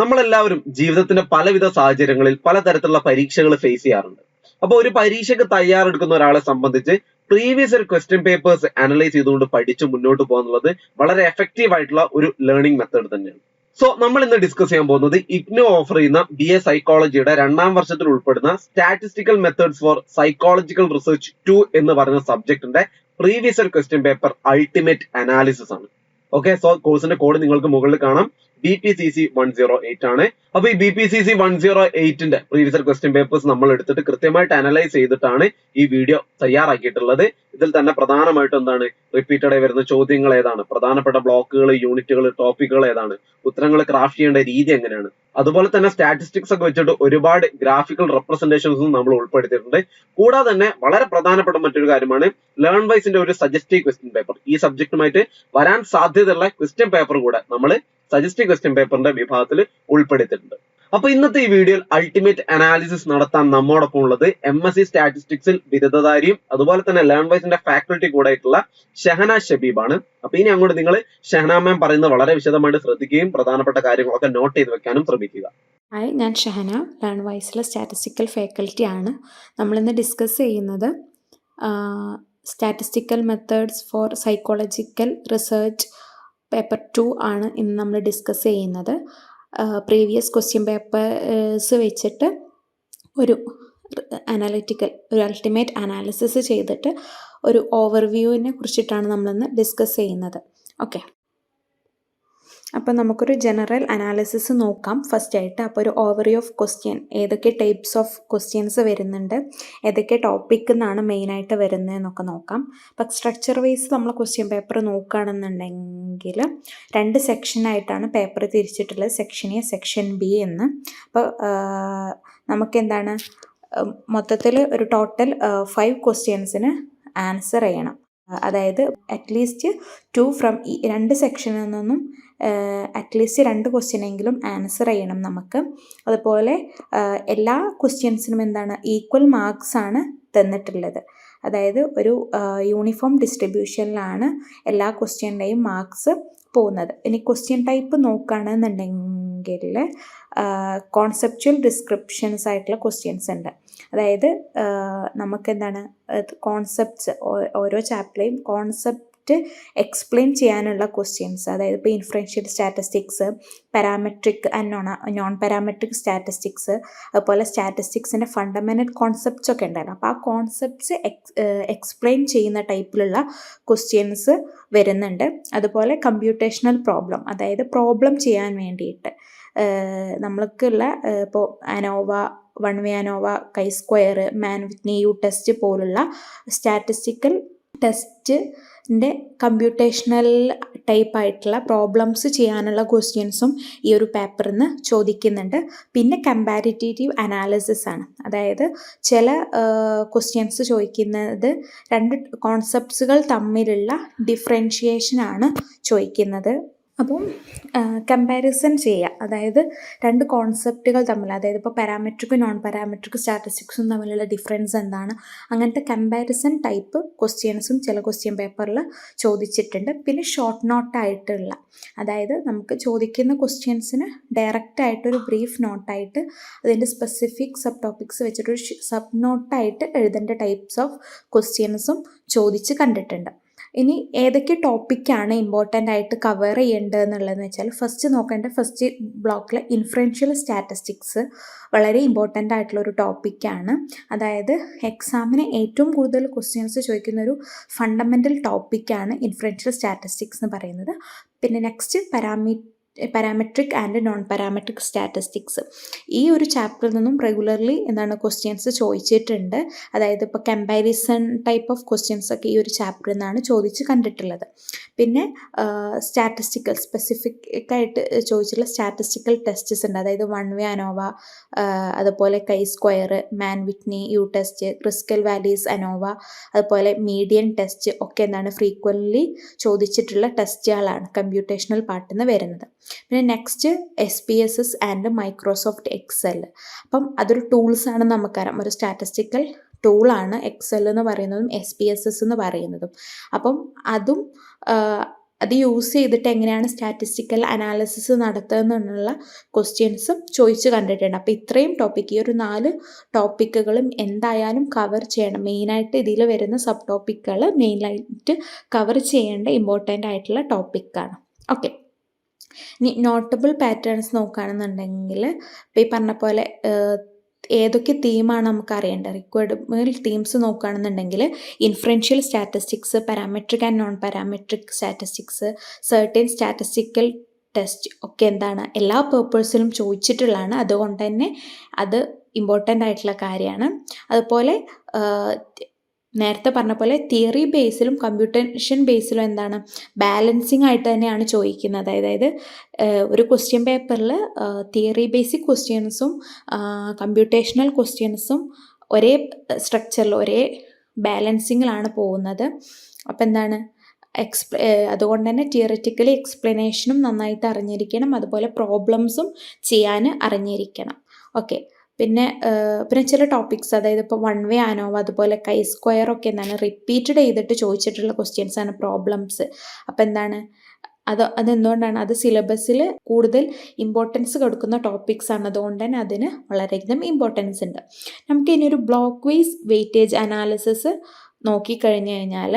നമ്മളെല്ലാവരും ജീവിതത്തിന്റെ പലവിധ സാഹചര്യങ്ങളിൽ പലതരത്തിലുള്ള പരീക്ഷകൾ ഫേസ് ചെയ്യാറുണ്ട്. അപ്പോൾ ഒരു പരീക്ഷയ്ക്ക് തയ്യാറെടുക്കുന്ന ഒരാളെ സംബന്ധിച്ച് പ്രീവിയസ് ഒരു ക്വസ്റ്റ്യൻ പേപ്പേഴ്സ് അനലൈസ് ചെയ്തുകൊണ്ട് പഠിച്ച് മുന്നോട്ട് പോകുന്നത് വളരെ എഫക്റ്റീവ് ആയിട്ടുള്ള ഒരു ലേണിംഗ് മെത്തേഡ് തന്നെയാണ്. സോ നമ്മൾ ഇന്ന് ഡിസ്കസ് ചെയ്യാൻ പോകുന്നത് ഇഗ്നോ ഓഫർ ചെയ്യുന്ന ബി എ സൈക്കോളജിയുടെ രണ്ടാം വർഷത്തിൽ ഉൾപ്പെടുന്ന statistical methods for psychological research two എന്ന് പറയുന്ന സബ്ജക്റ്റിന്റെ previous question paper ultimate analysis ആണ്. ഓക്കെ സോ കോഴ്സിന്റെ കോഡ് നിങ്ങൾക്ക് മുകളിൽ കാണാം. B P C C one zero eight ആണ്. അപ്പൊ ഈ B P C C one zero എയ്റ്റിന്റെ പ്രീവിയസ് ക്വസ്റ്റ്യൻ പേപ്പേഴ്സ് നമ്മൾ എടുത്തിട്ട് കൃത്യമായിട്ട് അനലൈസ് ചെയ്തിട്ടാണ് ഈ വീഡിയോ തയ്യാറാക്കിയിട്ടുള്ളത്. ഇതിൽ തന്നെ പ്രധാനമായിട്ടും എന്താണ്? റിപ്പീറ്റഡ് ആയി വരുന്ന ചോദ്യങ്ങൾ ഏതാണ്? പ്രധാനപ്പെട്ട ബ്ലോക്കുകൾ യൂണിറ്റുകൾ ടോപ്പിക്കുകൾ ഏതാണ്? ഉത്തരങ്ങൾ ക്രാഫ്റ്റ് ചെയ്യേണ്ട രീതി എങ്ങനെയാണ്? അതുപോലെ തന്നെ സ്റ്റാറ്റിസ്റ്റിക്സ് ഒക്കെ വെച്ചിട്ട് ഒരുപാട് ഗ്രാഫിക്കൽ റെപ്രസെന്റേഷൻസും നമ്മൾ ഉൾപ്പെടുത്തിയിട്ടുണ്ട്. കൂടാതെ തന്നെ വളരെ പ്രധാനപ്പെട്ട മറ്റൊരു കാര്യമാണ് ലേൺ വൈസിന്റെ ഒരു സജസ്റ്റീവ് ക്വസ്റ്റ്യൻ പേപ്പർ ഈ സബ്ജക്റ്റുമായിട്ട് വരാൻ സാധ്യതയുള്ള ക്വസ്റ്റ്യൻ പേപ്പർ കൂടെ നമ്മൾ സജസ്റ്റീവ് ക്വസ്റ്റ്യൻ പേപ്പറിന്റെ വിഭാഗത്തിൽ ഉൾപ്പെടുത്തിയിട്ടുണ്ട്. അപ്പൊ ഇന്നത്തെ ഈ വീഡിയോയിൽ അൾട്ടിമേറ്റ് അനാലിസിസ് നടത്താൻ നമ്മോടൊപ്പം ഉള്ളത് എം എസ് സി സ്റ്റാറ്റിസ്റ്റിക്സിൽ ബിരുദധാരിയും അതുപോലെ തന്നെ ലേൺ വൈസിന്റെ ഫാക്കൽറ്റി കൂടെ ആയിട്ടുള്ള ഷഹന ഷബീബാണ്. അപ്പൊ ഇനി അങ്ങോട്ട് നിങ്ങൾ ഷഹന മാം പറയുന്നത് വളരെ വിശദമായിട്ട് ശ്രദ്ധിക്കുകയും പ്രധാനപ്പെട്ട കാര്യങ്ങളൊക്കെ നോട്ട് ചെയ്ത് വെക്കാനും ശ്രമിക്കുക. ഹായ് ഞാൻ ഷഹന ലേൺ വൈസിലെ സ്റ്റാറ്റിസ്റ്റിക്കൽ ഫാക്കൽറ്റി ആണ്. നമ്മളിന്ന് ഡിസ്കസ് ചെയ്യുന്നത് statistical methods for psychological research paper two ആണ് ഇന്ന് നമ്മൾ ഡിസ്കസ് ചെയ്യുന്നത്. പ്രീവിയസ് ക്വസ്റ്റ്യൻ പേപ്പേഴ്സ് വെച്ചിട്ട് ഒരു അനാലിറ്റിക്കൽ ഒരു അൾട്ടിമേറ്റ് അനാലിസിസ് ചെയ്തിട്ട് ഒരു ഓവർവ്യൂവിനെ കുറിച്ചിട്ടാണ് നമ്മളിന്ന് ഡിസ്കസ് ചെയ്യുന്നത്. ഓക്കെ അപ്പോൾ നമുക്കൊരു ജനറൽ അനാലിസിസ് നോക്കാം. ഫസ്റ്റ് ആയിട്ട് അപ്പോൾ ഒരു ഓവറി ഓഫ് ക്വസ്റ്റ്യൻ ഏതൊക്കെ ടൈപ്സ് ഓഫ് ക്വസ്റ്റ്യൻസ് വരുന്നുണ്ട്? ഏതൊക്കെ ടോപ്പിക് എന്നാണ് മെയിനായിട്ട് വരുന്നത് എന്നൊക്കെ നോക്കാം. അപ്പം സ്ട്രക്ചർ വൈസ് നമ്മൾ ക്വസ്റ്റ്യൻ പേപ്പർ നോക്കുകയാണെന്നുണ്ടെങ്കിൽ രണ്ട് സെക്ഷനായിട്ടാണ് പേപ്പർ തിരിച്ചിട്ടുള്ളത്. സെക്ഷൻ എ സെക്ഷൻ ബി എന്ന്. അപ്പോൾ നമുക്കെന്താണ്? മൊത്തത്തിൽ ഒരു ടോട്ടൽ ഫൈവ് ക്വസ്റ്റ്യൻസിന് ആൻസർ ചെയ്യണം. അതായത് അറ്റ്ലീസ്റ്റ് ടു ഫ്രം രണ്ട് സെക്ഷനിൽ നിന്നും അറ്റ്ലീസ്റ്റ് രണ്ട് ക്വസ്റ്റ്യനെങ്കിലും ആൻസർ ചെയ്യണം നമുക്ക്. അതുപോലെ എല്ലാ ക്വസ്റ്റ്യൻസിനും എന്താണ് ഈക്വൽ മാർക്സ് ആണ് തന്നിട്ടുള്ളത്. അതായത് ഒരു യൂണിഫോം ഡിസ്ട്രിബ്യൂഷനിലാണ് എല്ലാ ക്വസ്റ്റ്യന്റെയും മാർക്സ് പോകുന്നത്. ഇനി ക്വസ്റ്റ്യൻ ടൈപ്പ് നോക്കുകയാണെന്നുണ്ടെങ്കിൽ കോൺസെപ്ച്വൽ ഡിസ്ക്രിപ്ഷൻസ് ആയിട്ടുള്ള ക്വസ്റ്റ്യൻസ് ഉണ്ട്. അതായത് നമുക്കെന്താണ് കോൺസെപ്റ്റ്സ് ഓരോ ചാപ്റ്ററിലെയും കോൺസെപ്റ്റ് എക്സ്പ്ലെയിൻ ചെയ്യാനുള്ള ക്വസ്റ്റ്യൻസ് അതായത് ഇപ്പോൾ influential statistics parametric and non non parametric statistics അതുപോലെ സ്റ്റാറ്റിസ്റ്റിക്സിന്റെ ഫണ്ടമെന്റൽ കോൺസെപ്റ്റ്സ് ഒക്കെ ഉണ്ടായിരുന്നു അപ്പോൾ ആ കോൺസെപ്റ്റ്സ് എക്സ് എക്സ്പ്ലെയിൻ ചെയ്യുന്ന ടൈപ്പിലുള്ള ക്വസ്റ്റ്യൻസ് വരുന്നുണ്ട്. അതുപോലെ കമ്പ്യൂട്ടേഷണൽ പ്രോബ്ലം അതായത് പ്രോബ്ലം ചെയ്യാൻ വേണ്ടിയിട്ട്. നമ്മൾക്കുള്ള ഇപ്പോൾ ANOVA one way ANOVA chi square Mann Whitney U test പോലുള്ള സ്റ്റാറ്റിസ്റ്റിക്കൽ ടെസ്റ്റിന്റെ കമ്പ്യൂട്ടേഷണൽ ടൈപ്പ് ആയിട്ടുള്ള പ്രോബ്ലംസ് ചെയ്യാനുള്ള ക്വസ്റ്റ്യൻസും ഈ ഒരു പേപ്പറിൽ നിന്ന് ചോദിക്കുന്നുണ്ട്. പിന്നെ കമ്പാരിറ്റേറ്റീവ് അനാലിസിസ് ആണ്. അതായത് ചില ക്വസ്റ്റ്യൻസ് ചോദിക്കുന്നത് രണ്ട് കോൺസെപ്റ്റ്സുകൾ തമ്മിലുള്ള ഡിഫറൻഷിയേഷനാണ് ചോദിക്കുന്നത്. അപ്പം കമ്പാരിസൺ ചെയ്യുക. അതായത് രണ്ട് കോൺസെപ്റ്റുകൾ തമ്മിൽ അതായത് ഇപ്പോൾ പാരാമെട്രിക്കും നോൺ പാരാമെട്രിക് സ്റ്റാറ്റിസ്റ്റിക്സും തമ്മിലുള്ള ഡിഫറൻസ് എന്താണ്? അങ്ങനത്തെ കമ്പാരിസൺ ടൈപ്പ് ക്വസ്റ്റ്യൻസും ചില ക്വസ്റ്റ്യൻ പേപ്പറിൽ ചോദിച്ചിട്ടുണ്ട്. പിന്നെ ഷോർട്ട് നോട്ടായിട്ടുള്ള അതായത് നമുക്ക് ചോദിക്കുന്ന ക്വസ്റ്റ്യൻസിന് ഡയറക്റ്റ് ആയിട്ടൊരു ബ്രീഫ് നോട്ടായിട്ട് അതിന്റെ സ്പെസിഫിക് സബ് ടോപ്പിക്സ് വെച്ചിട്ടൊരു സബ് നോട്ടായിട്ട് എഴുതേണ്ട ടൈപ്സ് ഓഫ് ക്വസ്റ്റ്യൻസും ചോദിച്ച് കണ്ടിട്ടുണ്ട്. ഇനി ഏതൊക്കെ ടോപ്പിക്കാണ് ഇമ്പോർട്ടന്റ് ആയിട്ട് കവർ ചെയ്യേണ്ടത് എന്നുള്ളതെന്ന് വെച്ചാൽ ഫസ്റ്റ് നോക്കേണ്ട ഫസ്റ്റ് ബ്ലോക്കിൽ ഇൻഫ്ലുവൻഷ്യൽ സ്റ്റാറ്റിസ്റ്റിക്സ് വളരെ ഇമ്പോർട്ടന്റ് ആയിട്ടുള്ള ഒരു ടോപ്പിക്കാണ് അതായത് എക്സാമിന് ഏറ്റവും കൂടുതൽ ക്വസ്റ്റ്യൻസ് ചോദിക്കുന്ന ഒരു ഫണ്ടമെന്റൽ ടോപ്പിക്കാണ് ഇൻഫ്ലുവൻഷ്യൽ സ്റ്റാറ്റിസ്റ്റിക്സ് എന്ന് പറയുന്നത്. പിന്നെ next പാരാമീ parametric and non parametric statistics ഈ ഒരു ചാപ്റ്ററിൽ നിന്നും റെഗുലർലി എന്താണ് ക്വസ്റ്റ്യൻസ് ചോദിച്ചിട്ടുണ്ട്. അതായത് ഇപ്പോൾ കമ്പാരിസൺ ടൈപ്പ് ഓഫ് ക്വസ്റ്റ്യൻസ് ഒക്കെ ഈ ഒരു ചാപ്റ്ററിൽ നിന്നാണ് ചോദിച്ച് കണ്ടിട്ടുള്ളത്. പിന്നെ സ്റ്റാറ്റിസ്റ്റിക്കൽ സ്പെസിഫിക് ആയിട്ട് ചോദിച്ചിട്ടുള്ള സ്റ്റാറ്റിസ്റ്റിക്കൽ ടെസ്റ്റസ് ഉണ്ട്. അതായത് വൺ വേ അനോവ അതുപോലെ chi square Mann Whitney U test Kruskal Wallis ANOVA അതുപോലെ മീഡിയൻ ടെസ്റ്റ് ഒക്കെ എന്താണ് ഫ്രീക്വന്റ്ലി ചോദിച്ചിട്ടുള്ള ടെസ്റ്റുകളാണ് കമ്പ്യൂട്ടേഷണൽ പാർട്ടിൽ നിന്ന് വരുന്നത്. പിന്നെ next S P S S and Microsoft Excel അപ്പം അതൊരു ടൂൾസ് ടൂൾസാണ് നമുക്കറിയാം. ഒരു സ്റ്റാറ്റിസ്റ്റിക്കൽ ടൂളാണ് എക്സൽ എന്ന് പറയുന്നതും എസ് പി എസ് എസ് എന്ന് പറയുന്നതും. അപ്പം അതും അത് യൂസ് ചെയ്തിട്ട് എങ്ങനെയാണ് സ്റ്റാറ്റിസ്റ്റിക്കൽ അനാലിസിസ് നടത്തുക ക്വസ്റ്റ്യൻസും ചോദിച്ച് കണ്ടിട്ടുണ്ട്. അപ്പോൾ ഇത്രയും ടോപ്പിക് ഈ ഒരു നാല് ടോപ്പിക്കുകളും എന്തായാലും കവർ ചെയ്യണം. മെയിനായിട്ട് ഇതിൽ വരുന്ന സബ് ടോപ്പിക്കുകൾ മെയിനായിട്ട് കവർ ചെയ്യേണ്ട ഇമ്പോർട്ടന്റ് ആയിട്ടുള്ള ടോപ്പിക്കാണ് ഓക്കെ ഇനി നോട്ടബിൾ പാറ്റേൺസ് നോക്കുകയാണെന്നുണ്ടെങ്കിൽ ഇപ്പോൾ ഈ പറഞ്ഞ പോലെ ഏതൊക്കെ തീമാണ് നമുക്ക് അറിയേണ്ടത് റിക്വയർഡ് തീംസ് നോക്കുകയാണെന്നുണ്ടെങ്കിൽ influential statistics parametric and non parametric statistics certain statistical test ഒക്കെ എന്താണ്? എല്ലാ പേപ്പേഴ്സിലും ചോദിച്ചിട്ടുള്ളതാണ്. അതുകൊണ്ട് തന്നെ അത് ഇമ്പോർട്ടന്റ് ആയിട്ടുള്ള കാര്യമാണ്. അതുപോലെ നേരത്തെ പറഞ്ഞ പോലെ തിയറി ബേസിലും കമ്പ്യൂട്ടേഷൻ ബേസിലും എന്താണ്? ബാലൻസിങ് ആയിട്ട് തന്നെയാണ് ചോദിക്കുന്നത്. അതായത് ഒരു ക്വസ്റ്റ്യൻ പേപ്പറിൽ തിയറി ബേസിക് ക്വസ്റ്റ്യൻസും കമ്പ്യൂട്ടേഷണൽ ക്വസ്റ്റ്യൻസും ഒരേ സ്ട്രക്ചറിൽ ഒരേ ബാലൻസിങ്ങിലാണ് പോകുന്നത്. അപ്പം എന്താണ്? എക്സ്പ്ല അതുകൊണ്ട് തന്നെ തിയറിറ്റിക്കലി എക്സ്പ്ലനേഷനും നന്നായിട്ട് അറിഞ്ഞിരിക്കണം. അതുപോലെ പ്രോബ്ലംസും ചെയ്യാൻ അറിഞ്ഞിരിക്കണം. ഓക്കെ പിന്നെ പിന്നെ ചില ടോപ്പിക്സ് അതായത് ഇപ്പോൾ വൺ വേ ആനോവ അതുപോലെ കൈ സ്ക്വയർ ഒക്കെ എന്താണ് റിപ്പീറ്റഡ് ചെയ്തിട്ട് ചോദിച്ചിട്ടുള്ള ക്വസ്റ്റ്യൻസ് ആണ് പ്രോബ്ലംസ് അപ്പോൾ എന്താണ്? അത് അതെന്തുകൊണ്ടാണ്? അത് സിലബസിൽ കൂടുതൽ ഇമ്പോർട്ടൻസ് കൊടുക്കുന്ന ടോപ്പിക്സ് ആണ്. അതുകൊണ്ട് തന്നെ അതിന് വളരെയധികം ഇമ്പോർട്ടൻസ് ഉണ്ട്. നമുക്ക് ഇനി ഒരു ബ്ലോക്ക് വൈസ് വെയിറ്റേജ് അനാലിസിസ് നോക്കിക്കഴിഞ്ഞ് കഴിഞ്ഞാൽ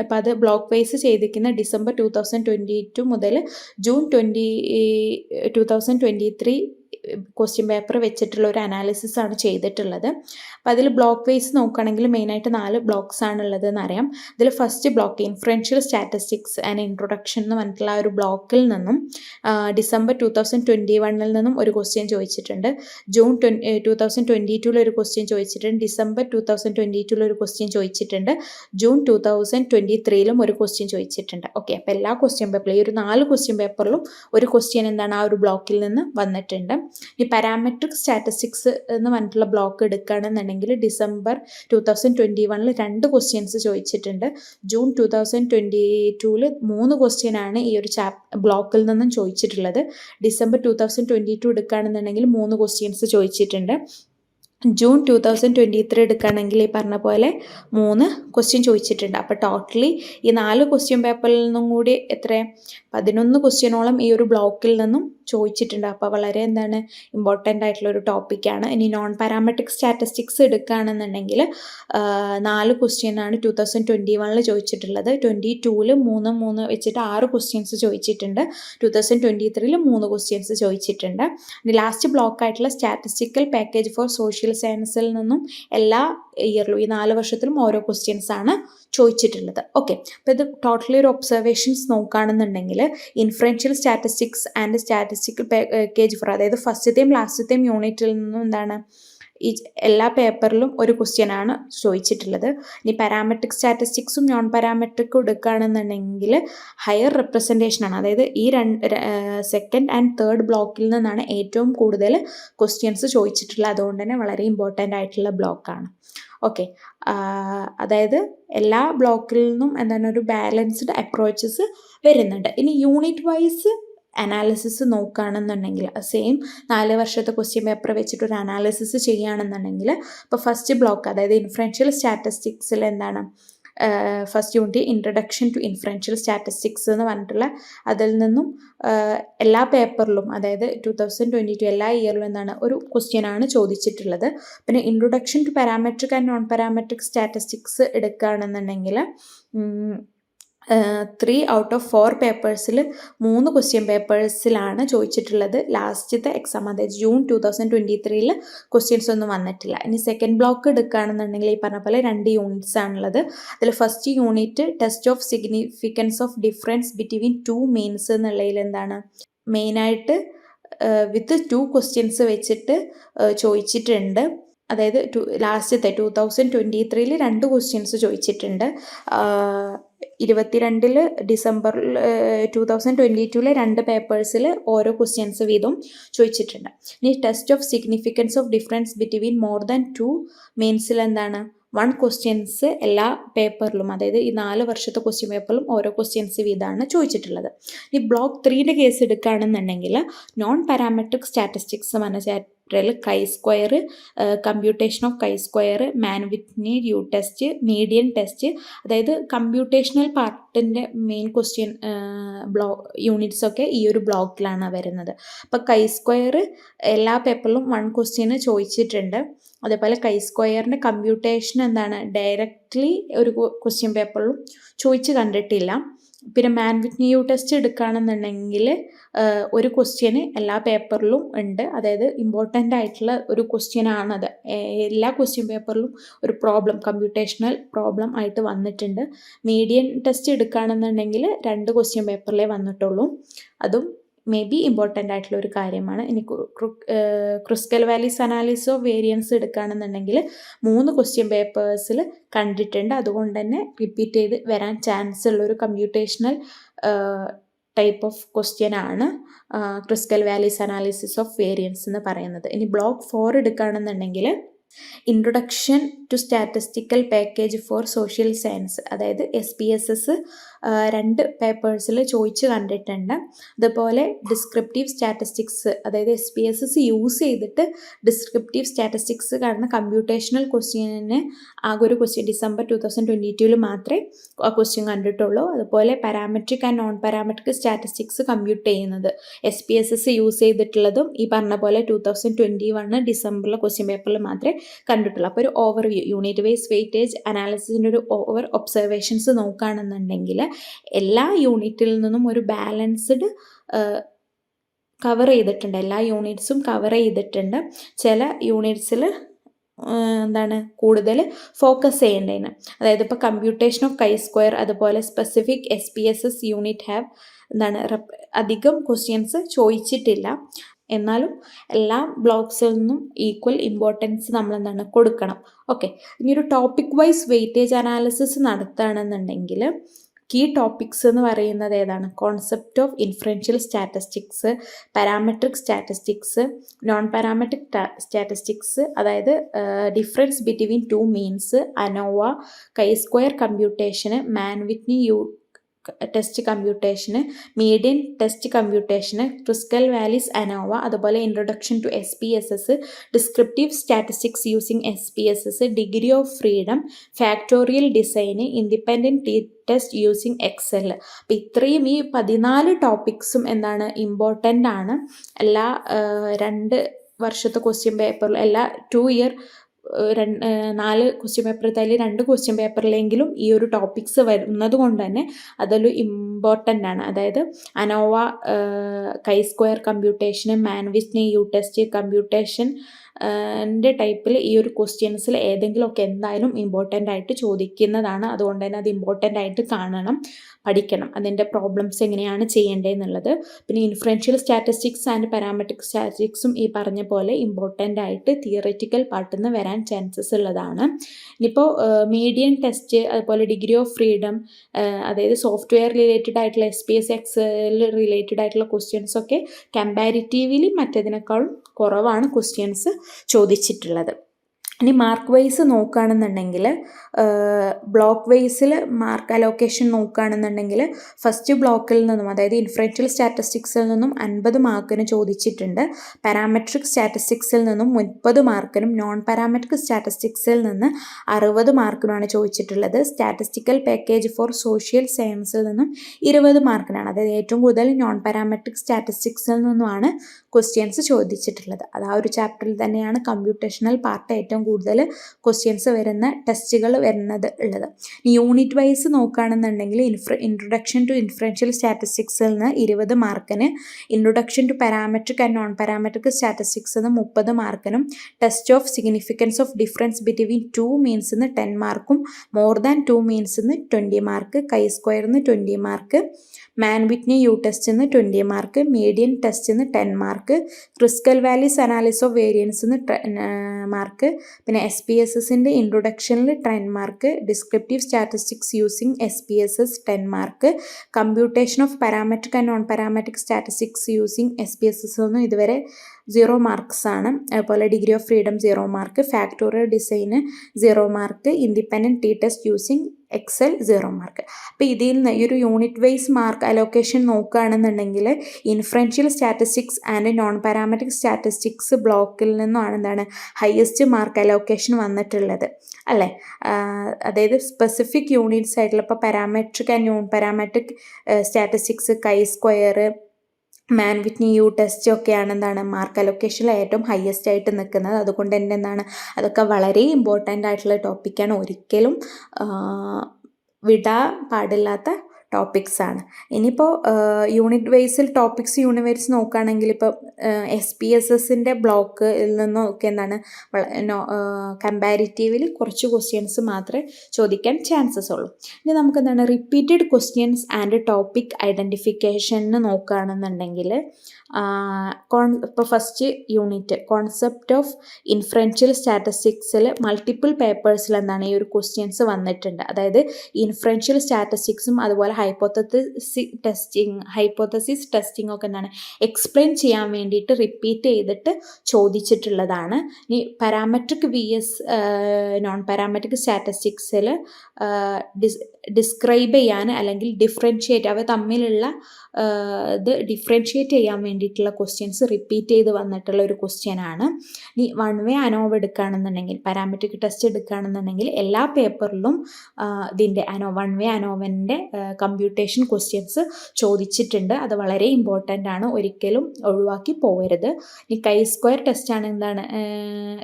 അപ്പോൾ അത് ബ്ലോക്ക് വൈസ് ചെയ്തിരിക്കുന്ന December two thousand twenty two മുതൽ June twenty two thousand twenty three question paper വെച്ചിട്ടുള്ള ഒരു അനാലിസിസ് ആണ് ചെയ്തിട്ടുള്ളത്. അപ്പോൾ അതിൽ ബ്ലോക്ക് വൈസ് നോക്കുകയാണെങ്കിൽ മെയിനായിട്ട് നാല് ബ്ലോക്സ് ആണുള്ളത് എന്നറിയാം അതിൽ first block influential statistics and introduction എന്ന് പറഞ്ഞിട്ടുള്ള ഒരു ബ്ലോക്കിൽ നിന്നും ഡിസംബർ ടു തൗസൻഡ് ട്വന്റി വണ്ണിൽ നിന്നും ഒരു ക്വസ്റ്റ്യൻ ചോദിച്ചിട്ടുണ്ട്. ജൂൺ ടു തൗസൻഡ് ട്വന്റി ടൂവിൽ ഒരു ക്വസ്റ്റ്യൻ ചോദിച്ചിട്ടുണ്ട്. ഡിസംബർ ടു തൗസൻഡ് ട്വന്റി ടൂവിൽ ഒരു ക്വസ്റ്റ്യൻ ചോദിച്ചിട്ടുണ്ട്. ജൂൺ ടു തൗസൻഡ് ട്വന്റി ത്രീയിലും ഒരു ക്വസ്റ്റ്യൻ ചോദിച്ചിട്ടുണ്ട്. ഓക്കെ അപ്പോൾ എല്ലാ ക്വസ്റ്റ്യൻ പേപ്പറിലും ഈ ഒരു നാല് ക്വസ്റ്റ്യൻ പേപ്പറിലും ഒരു ക്വസ്റ്റ്യൻ എന്താണ് ആ ഒരു ബ്ലോക്കിൽ നിന്ന് വന്നിട്ടുണ്ട്. ഈ പാരാമെട്രിക് സ്റ്റാറ്റിസ്റ്റിക്സ് എന്ന് പറഞ്ഞിട്ടുള്ള ബ്ലോക്ക് എടുക്കുകയാണെന്നുണ്ടെങ്കിൽ ഡിസംബർ ടു തൗസൻഡ് ട്വന്റി വണ്ണിൽ രണ്ട് ക്വസ്റ്റ്യൻസ് ചോദിച്ചിട്ടുണ്ട്. ജൂൺ ടു തൗസൻഡ് ട്വന്റി ടൂവിൽ മൂന്ന് ക്വസ്റ്റ്യൻ ആണ് ഈ ഒരു ചാപ് ബ്ലോക്കിൽ നിന്നും ചോദിച്ചിട്ടുള്ളത്. December two thousand twenty two എടുക്കുകയാണെന്നുണ്ടെങ്കിൽ മൂന്ന് ക്വസ്റ്റ്യൻസ് ചോദിച്ചിട്ടുണ്ട്. June two thousand twenty three എടുക്കുകയാണെങ്കിൽ ഈ പറഞ്ഞ പോലെ മൂന്ന് ക്വസ്റ്റ്യൻ ചോദിച്ചിട്ടുണ്ട്. അപ്പോൾ ടോട്ടലി ഈ നാല് ക്വസ്റ്റ്യൻ പേപ്പറിൽ നിന്നും കൂടി എത്ര പതിനൊന്ന് ക്വസ്റ്റ്യനോളം ഈ ഒരു ബ്ലോക്കിൽ നിന്നും ചോദിച്ചിട്ടുണ്ട്. അപ്പോൾ വളരെ എന്താണ് ഇമ്പോർട്ടന്റ് ആയിട്ടുള്ള ഒരു ടോപ്പിക്കാണ് ഇനി നോൺ പാരാമെട്രിക് സ്റ്റാറ്റിസ്റ്റിക്സ് എടുക്കുകയാണെന്നുണ്ടെങ്കിൽ നാല് ക്വസ്റ്റ്യനാണ് ടു തൗസൻഡ് ട്വന്റി വണ്ണിൽ ചോദിച്ചിട്ടുള്ളത്. ട്വന്റി ടൂവിൽ മൂന്ന് മൂന്ന് വെച്ചിട്ട് ആറ് ക്വസ്റ്റ്യൻസ് ചോദിച്ചിട്ടുണ്ട്. ടു തൗസൻഡ് ട്വന്റി ത്രീയിൽ മൂന്ന് ക്വസ്റ്റ്യൻസ് ചോദിച്ചിട്ടുണ്ട്. ഇനി ലാസ്റ്റ് ബ്ലോക്ക് ആയിട്ടുള്ള സ്റ്റാറ്റിസ്റ്റിക്കൽ പാക്കേജ് ഫോർ സോഷ്യൽ സയൻസിൽ നിന്നും എല്ലാ ഇയറിലും ഈ നാല് വർഷത്തിലും ഓരോ ക്വസ്റ്റ്യൻസ് ആണ് ചോദിച്ചിട്ടുള്ളത്. ഓക്കെ അപ്പോൾ ഇത് ടോട്ടലി ഒരു ഒബ്സർവേഷൻസ് നോക്കുകയാണെന്നുണ്ടെങ്കിൽ influential statistics and statistical package for അതായത് ഫസ്റ്റത്തെയും ലാസ്റ്റത്തെയും യൂണിറ്റിൽ നിന്നും എന്താണ് ഈ എല്ലാ പേപ്പറിലും ഒരു ക്വസ്റ്റ്യൻ ആണ് ചോദിച്ചിട്ടുള്ളത്. ഇനി പാരാമെട്രിക് സ്റ്റാറ്റിസ്റ്റിക്സും നോൺ പാരാമെട്രിക്കും എടുക്കുകയാണെന്നുണ്ടെങ്കിൽ ഹയർ റെപ്രസെന്റേഷൻ ആണ്. അതായത് ഈ രണ്ട് സെക്കൻഡ് ആൻഡ് തേർഡ് ബ്ലോക്കിൽ നിന്നാണ് ഏറ്റവും കൂടുതൽ ക്വസ്റ്റ്യൻസ് ചോദിച്ചിട്ടുള്ളത്. അതുകൊണ്ട് തന്നെ വളരെ ഇമ്പോർട്ടന്റ് ആയിട്ടുള്ള ബ്ലോക്കാണ് ഓക്കെ അതായത് എല്ലാ ബ്ലോക്കിൽ നിന്നും എന്താണ് ഒരു ബാലൻസ്ഡ് അപ്രോച്ചസ് വരുന്നുണ്ട്. ഇനി യൂണിറ്റ് വൈസ് അനാലിസിസ് നോക്കുകയാണെന്നുണ്ടെങ്കിൽ സെയിം നാല് വർഷത്തെ ക്വസ്റ്റ്യൻ പേപ്പർ വെച്ചിട്ട് ഒരു അനാലിസിസ് ചെയ്യുകയാണെന്നുണ്ടെങ്കിൽ ഇപ്പോൾ ഫസ്റ്റ് ബ്ലോക്ക് അതായത് ഇൻഫ്ലുവൻഷ്യൽ സ്റ്റാറ്റിസ്റ്റിക്സിൽ എന്താണ്? First unit introduction to influential statistics എന്ന് പറഞ്ഞിട്ടുള്ള അതിൽ നിന്നും എല്ലാ പേപ്പറിലും അതായത് ടു തൗസൻഡ് ട്വന്റി ടു എല്ലാ ഇയറിലും എന്താണ്? ഒരു ക്വസ്റ്റ്യനാണ് ചോദിച്ചിട്ടുള്ളത്. പിന്നെ introduction to parametric and non parametric statistics എടുക്കുകയാണെന്നുണ്ടെങ്കിൽ ത്രീ ഔട്ട് ഓഫ് ഫോർ പേപ്പേഴ്സിൽ മൂന്ന് ക്വസ്റ്റ്യൻ പേപ്പേഴ്സിലാണ് ചോദിച്ചിട്ടുള്ളത്. ലാസ്റ്റത്തെ എക്സാം അതായത് ജൂൺ ടു തൗസൻഡ് ട്വന്റി ത്രീയിൽ ക്വസ്റ്റ്യൻസ് ഒന്നും വന്നിട്ടില്ല. ഇനി സെക്കൻഡ് ബ്ലോക്ക് എടുക്കുകയാണെന്നുണ്ടെങ്കിൽ ഈ പറഞ്ഞ പോലെ രണ്ട് യൂണിറ്റ്സ് ആണുള്ളത്. അതിൽ first unit test of significance of difference between two means എന്നുള്ളതിൽ എന്താണ്? മെയിനായിട്ട് വിത്ത് ടു ക്വസ്റ്റ്യൻസ് വെച്ചിട്ട് ചോദിച്ചിട്ടുണ്ട്. അതായത് ടു ലാസ്റ്റത്തെ ടു തൗസൻഡ് ട്വന്റി ത്രീയിൽ രണ്ട് ക്വസ്റ്റ്യൻസ് ചോദിച്ചിട്ടുണ്ട്. ഇരുപത്തിരണ്ടിൽ ഡിസംബറിൽ ടു തൗസൻഡ് ട്വന്റി ടുവിലെ രണ്ട് പേപ്പേഴ്സിൽ ഓരോ ക്വസ്റ്റ്യൻസ് വീതം ചോദിച്ചിട്ടുണ്ട്. ഇനി test of significance of difference between more than two മീൻസിൽ എന്താണ്? വൺ ക്വസ്റ്റ്യൻസ് എല്ലാ പേപ്പറിലും അതായത് ഈ നാല് വർഷത്തെ ക്വസ്റ്റ്യൻ പേപ്പറിലും ഓരോ ക്വസ്റ്റ്യൻസ് വീതമാണ് ചോദിച്ചിട്ടുള്ളത്. ഈ ബ്ലോക്ക് ത്രീന്റെ കേസ് എടുക്കുകയാണെന്നുണ്ടെങ്കിൽ നോൺ പാരാമെട്രിക് സ്റ്റാറ്റിസ്റ്റിക്സ് പറഞ്ഞ ചാപ്റ്ററിൽ chi square computation of chi square Mann Whitney U test median test അതായത് കമ്പ്യൂട്ടേഷണൽ പാർട്ടിന്റെ മെയിൻ ക്വസ്റ്റ്യൻ ബ്ലോ യൂണിറ്റ്സ് ഒക്കെ ഈ ഒരു ബ്ലോക്കിലാണ് വരുന്നത്. അപ്പോൾ കൈ സ്ക്വയർ എല്ലാ പേപ്പറിലും വൺ ക്വസ്റ്റ്യന് ചോദിച്ചിട്ടുണ്ട്. അതേപോലെ കൈ സ്ക്വയറിന്റെ കമ്പ്യൂട്ടേഷൻ എന്താണ്? ഡയറക്റ്റ്ലി ഒരു ക്വസ്റ്റ്യൻ പേപ്പറിലും ചോദിച്ച് കണ്ടിട്ടില്ല. പിന്നെ മാൻ വിത്ത് യു ടെസ്റ്റ് എടുക്കുകയാണെന്നുണ്ടെങ്കിൽ ഒരു ക്വസ്റ്റ്യന് എല്ലാ പേപ്പറിലും ഉണ്ട്. അതായത് ഇമ്പോർട്ടന്റ് ആയിട്ടുള്ള ഒരു ക്വസ്റ്റ്യൻ ആണത്. എല്ലാ ക്വസ്റ്റ്യൻ പേപ്പറിലും ഒരു പ്രോബ്ലം കമ്പ്യൂട്ടേഷണൽ പ്രോബ്ലം ആയിട്ട് വന്നിട്ടുണ്ട്. മീഡിയൻ ടെസ്റ്റ് എടുക്കുകയാണെന്നുണ്ടെങ്കിൽ രണ്ട് ക്വസ്റ്റ്യൻ പേപ്പറിലേ വന്നിട്ടുള്ളൂ. അതും മേ ബി ഇമ്പോർട്ടന്റ് ആയിട്ടുള്ള ഒരു കാര്യമാണ്. ഇനി ക്രിസ്കൽ വാലീസ് അനാലിസോ വേരിയൻസ് എടുക്കുകയാണെന്നുണ്ടെങ്കിൽ മൂന്ന് ക്വസ്റ്റ്യൻ പേപ്പേഴ്സിൽ കണ്ടിട്ടുണ്ട്. അതുകൊണ്ട് തന്നെ റിപ്പീറ്റ് ചെയ്ത് വരാൻ ചാൻസ് ഉള്ള ഒരു കമ്പ്യൂട്ടേഷണൽ ടൈപ്പ് ഓഫ് ക്വസ്റ്റ്യൻ ആണ് Kruskal Wallis analysis of variance എന്ന് പറയുന്നത്. ഇനി ബ്ലോക്ക് ഫോർ എടുക്കുകയാണെന്നുണ്ടെങ്കിൽ introduction to statistical package for social science അതായത് എസ് പി എസ് എസ് രണ്ട് പേപ്പേഴ്സിൽ ചോദിച്ച് കണ്ടിട്ടുണ്ട്. അതുപോലെ ഡിസ്ക്രിപ്റ്റീവ് സ്റ്റാറ്റിസ്റ്റിക്സ് അതായത് S P S S use ചെയ്തിട്ട് ഡിസ്ക്രിപ്റ്റീവ് സ്റ്റാറ്റിസ്റ്റിക്സ് കാരണം കമ്പ്യൂട്ടേഷണൽ ക്വസ്റ്റ്യനിന് ആകെ one question December two thousand twenty ടുവിൽ മാത്രമേ ആ ക്വസ്റ്റ്യൻ കണ്ടിട്ടുള്ളൂ. അതുപോലെ parametric and non parametric statistics compute ചെയ്യുന്നത് S P S S use ചെയ്തിട്ടുള്ളതും ഈ പറഞ്ഞ പോലെ ടു തൗസൻഡ് ട്വന്റി വണ്ണ് ഡിസംബറിലെ ക്വസ്റ്റ്യൻ പേപ്പറിൽ മാത്രമേ കണ്ടിട്ടുള്ളൂ. അപ്പോൾ ഒരു overview unit wise weightage അനാലിസിസിന്റെ ഒരു ഓവർ ഒബ്സർവേഷൻസ് നോക്കുകയാണെന്നുണ്ടെങ്കിൽ എല്ലാ യൂണിറ്റിൽ നിന്നും ഒരു ബാലൻസ്ഡ് കവർ ചെയ്തിട്ടുണ്ട്. എല്ലാ യൂണിറ്റ്സും കവർ ചെയ്തിട്ടുണ്ട്. ചില യൂണിറ്റ്സിൽ എന്താണ് കൂടുതൽ ഫോക്കസ് ചെയ്യേണ്ടതിന്. അതായത് ഇപ്പോൾ കമ്പ്യൂട്ടേഷൻ ഓഫ് കൈ സ്ക്വയർ അതുപോലെ specific S P S S unit have എന്താണ് അധികം ക്വസ്റ്റ്യൻസ് ചോദിച്ചിട്ടില്ല. എന്നാലും എല്ലാ ബ്ലോക്സിൽ നിന്നും ഈക്വൽ ഇമ്പോർട്ടൻസ് നമ്മൾ എന്താണ് കൊടുക്കണം. ഓക്കെ ഇനി ഒരു ടോപ്പിക് വൈസ് വെയിറ്റേജ് അനാലിസിസ് നടത്തുകയാണെന്നുണ്ടെങ്കിൽ കീ ടോപ്പിക്സ് എന്ന് പറയുന്നത് ഏതാണ്? Concept of influential statistics parametric statistics non parametric statistics അതായത് difference between two means ANOVA chi square computation Mann Whitney U test computation median test computation Kruskal Wallis ANOVA അതുപോലെ introduction to S P S S descriptive statistics using S P S S degree of freedom factorial design independent test using Excel അപ്പം ഇത്രയും ഈ പതിനാല് ടോപ്പിക്സും എന്താണ് important ആണ്. എല്ലാ രണ്ട് വർഷത്തെ ക്വസ്റ്റ്യൻ പേപ്പറിൽ എല്ലാ ടു ഇയർ രണ്ട് നാല് ക്വസ്റ്റ്യൻ പേപ്പർ എടുത്താൽ രണ്ട് ക്വസ്റ്റ്യൻ പേപ്പറിലെങ്കിലും ഈ ഒരു ടോപ്പിക്സ് വരുന്നത് കൊണ്ട് തന്നെ അതൊരു ഇമ്പോർട്ടന്റ് ആണ്. അതായത് ANOVA chi square computation Mann Whitney U test computation എന്റെ ടൈപ്പിൽ ഈ ഒരു ക്വസ്റ്റ്യൻസിൽ ഏതെങ്കിലുമൊക്കെ എന്തായാലും ഇമ്പോർട്ടന്റ് ആയിട്ട് ചോദിക്കുന്നതാണ്. അതുകൊണ്ട് തന്നെ അത് ഇമ്പോർട്ടന്റ് ആയിട്ട് കാണണം പഠിക്കണം. അതിന്റെ പ്രോബ്ലംസ് എങ്ങനെയാണ് ചെയ്യേണ്ടതെന്നുള്ളത്. പിന്നെ ഇൻഫ്ലുവൻഷ്യൽ സ്റ്റാറ്റിസ്റ്റിക്സ് ആൻഡ് പാരാമെട്രിക് സ്റ്റാറ്റിസ്റ്റിക്സും ഈ പറഞ്ഞ പോലെ ഇമ്പോർട്ടന്റ് ആയിട്ട് തിയററ്റിക്കൽ പാർട്ടിൽ നിന്ന് വരാൻ ചാൻസസ് ഉള്ളതാണ്. ഇനിയിപ്പോൾ മീഡിയൻ ടെസ്റ്റ് അതുപോലെ ഡിഗ്രി ഓഫ് ഫ്രീഡം അതായത് സോഫ്റ്റ്വെയർ റിലേറ്റഡ് ആയിട്ടുള്ള S P S Excel related ആയിട്ടുള്ള ക്വസ്റ്റ്യൻസ് ഒക്കെ കമ്പാരിറ്റീവ്ലി മറ്റതിനേക്കാളും കുറവാണ് ക്വസ്റ്റ്യൻസ് ചോദിച്ചിട്ടുള്ളത്. ഇനി മാർക്ക് വൈസ് നോക്കുകയാണെന്നുണ്ടെങ്കിൽ ബ്ലോക്ക് വൈസിൽ മാർക്ക് അലോക്കേഷൻ നോക്കുകയാണെന്നുണ്ടെങ്കിൽ ഫസ്റ്റ് ബ്ലോക്കിൽ നിന്നും അതായത് ഇൻഫ്രൻഷ്യൽ സ്റ്റാറ്റിസ്റ്റിക്സിൽ നിന്നും അൻപത് മാർക്കിന് ചോദിച്ചിട്ടുണ്ട്. പാരാമെട്രിക് സ്റ്റാറ്റിസ്റ്റിക്സിൽ നിന്നും മുപ്പത് മാർക്കിനും നോൺ പാരാമെട്രിക് സ്റ്റാറ്റിസ്റ്റിക്സിൽ നിന്ന് അറുപത് മാർക്കിനുമാണ് ചോദിച്ചിട്ടുള്ളത്. സ്റ്റാറ്റിസ്റ്റിക്കൽ പാക്കേജ് ഫോർ സോഷ്യൽ സയൻസിൽ നിന്നും ഇരുപത് മാർക്കിനാണ് അതായത് ഏറ്റവും കൂടുതൽ നോൺ പാരാമെട്രിക് സ്റ്റാറ്റിസ്റ്റിക്സിൽ നിന്നുമാണ് ക്വസ്റ്റ്യൻസ് ചോദിച്ചിട്ടുള്ളത്. അത് ആ ഒരു ചാപ്റ്ററിൽ തന്നെയാണ് കമ്പ്യൂട്ടേഷണൽ പാർട്ട് ഏറ്റവും കൂടുതൽ ക്വസ്റ്റ്യൻസ് വരുന്ന ടെസ്റ്റുകൾ വരുന്നത് ഉള്ളത്. യൂണിറ്റ് വൈസ് നോക്കുകയാണെന്നുണ്ടെങ്കിൽ ഇൻഫ്ര ഇൻട്രൊഡക്ഷൻ ടു ഇൻഫ്ലുവൻഷ്യൽ സ്റ്റാറ്റിസ്റ്റിക്സിൽ നിന്ന് ഇരുപത് മാർക്കിന് introduction to parametric and non parametric statistics നിന്ന് മുപ്പത് മാർക്കിനും test of significance of difference between two means നിന്ന് ടെൻ മാർക്കും മോർ ദാൻ ടു മീൻസ് നിന്ന് ട്വന്റി മാർക്ക് കൈ സ്ക്വയർ സ്ക്വയറിന് twenty mark Mann Whitney U test നിന്ന് ട്വന്റി മാർക്ക് മീഡിയൻ ടെസ്റ്റ് നിന്ന് ten mark Kruskal Wallis analysis of variance നിന്ന് mark പിന്നെ S P S എസിന്റെ ഇൻട്രൊഡക്ഷനിൽ ten mark descriptive statistics using S P S S ten mark computation of parametric and non parametric statistics using S P S S ഒന്നും ഇതുവരെ zero marks ആണ്. അതുപോലെ degree of freedom zero mark factorial design zero mark independent T test using Excel zero mark അപ്പോൾ ഇതിൽ നിന്ന് ഈ ഒരു unit wise mark allocation നോക്കുകയാണെന്നുണ്ടെങ്കിൽ inferential statistics and non parametric statistics ബ്ലോക്കിൽ നിന്നാണ് എന്താണ് ഹയസ്റ്റ് മാർക്ക് അലോക്കേഷൻ വന്നിട്ടുള്ളത്. അല്ലേ? അതായത് സ്പെസിഫിക് യൂണിറ്റ്സ് ആയിട്ടുള്ള ഇപ്പോൾ parametric and non parametric statistics chi square Mann Whitney U test ഒക്കെയാണ് എന്താണ് മാർക്ക് അലൊക്കേഷനിൽ ഏറ്റവും ഹയസ്റ്റ് ആയിട്ട് നിൽക്കുന്നത്. അതുകൊണ്ട് തന്നെ എന്താണ് അതൊക്കെ വളരെ ഇമ്പോർട്ടന്റ് ആയിട്ടുള്ള ടോപ്പിക്കാണ് ഒരിക്കലും വിടാൻ പാടില്ലാത്ത ടോപ്പിക്സ് ആണ്. ഇനിയിപ്പോൾ യൂണിറ്റ് വൈസിൽ ടോപ്പിക്സ് യൂണിവേഴ്സ് നോക്കുകയാണെങ്കിൽ ഇപ്പോൾ എസ് പി എസ് എസിന്റെ ബ്ലോക്കിൽ നിന്നൊക്കെ എന്താണ് കമ്പാരിറ്റീവ്ലി കുറച്ച് ക്വസ്റ്റ്യൻസ് മാത്രമേ ചോദിക്കാൻ ചാൻസസ് ഉള്ളൂ. ഇനി നമുക്ക് എന്താണ് repeated questions and topic identification നോക്കുകയാണെന്നുണ്ടെങ്കിൽ കോൺ ഇപ്പോൾ first unit concept of inferential സ്റ്റാറ്റസ്റ്റിക്സിൽ multiple പേപ്പേഴ്സിൽ എന്താണ് ഈ ഒരു ക്വസ്റ്റ്യൻസ് വന്നിട്ടുണ്ട്. അതായത് ഇൻഫ്രൻഷ്യൽ സ്റ്റാറ്റസ്റ്റിക്സും അതുപോലെ ഹൈപ്പോത്തസിസ് ടെസ്റ്റിംഗ് ഹൈപ്പോത്തസിസ് ടെസ്റ്റിംഗ് ഒക്കെ എന്താണ് എക്സ്പ്ലെയിൻ ചെയ്യാൻ വേണ്ടിയിട്ട് റിപ്പീറ്റ് ചെയ്തിട്ട് ചോദിച്ചിട്ടുള്ളതാണ്. ഇനി parametric V S non parametric സ്റ്റാറ്റസ്റ്റിക്സിൽ ഡിസ് ഡിസ്ക്രൈബ് ചെയ്യാൻ അല്ലെങ്കിൽ ഡിഫറൻഷിയേറ്റ് അവ തമ്മിലുള്ള ഇത് ഡിഫറൻഷിയേറ്റ് ചെയ്യാൻ വേണ്ടിയിട്ടുള്ള ക്വസ്റ്റ്യൻസ് റിപ്പീറ്റ് ചെയ്ത് വന്നിട്ടുള്ള ഒരു ക്വസ്റ്റ്യൻ ആണ്. ഇനി വൺ വേ അനോവ എടുക്കുകയാണെന്നുണ്ടെങ്കിൽ പാരാമെട്രിക് ടെസ്റ്റ് എടുക്കുകയാണെന്നുണ്ടെങ്കിൽ എല്ലാ പേപ്പറിലും ഇതിന്റെ അനോ വൺ വേ അനോവന്റെ കമ്പ്യൂട്ടേഷൻ ക്വസ്റ്റ്യൻസ് ചോദിച്ചിട്ടുണ്ട്. അത് വളരെ ഇമ്പോർട്ടന്റ് ആണ്. ഒരിക്കലും ഒഴിവാക്കി പോകരുത്. ഇനി കൈ സ്ക്വയർ ടെസ്റ്റ് ആണ് എന്താണ്?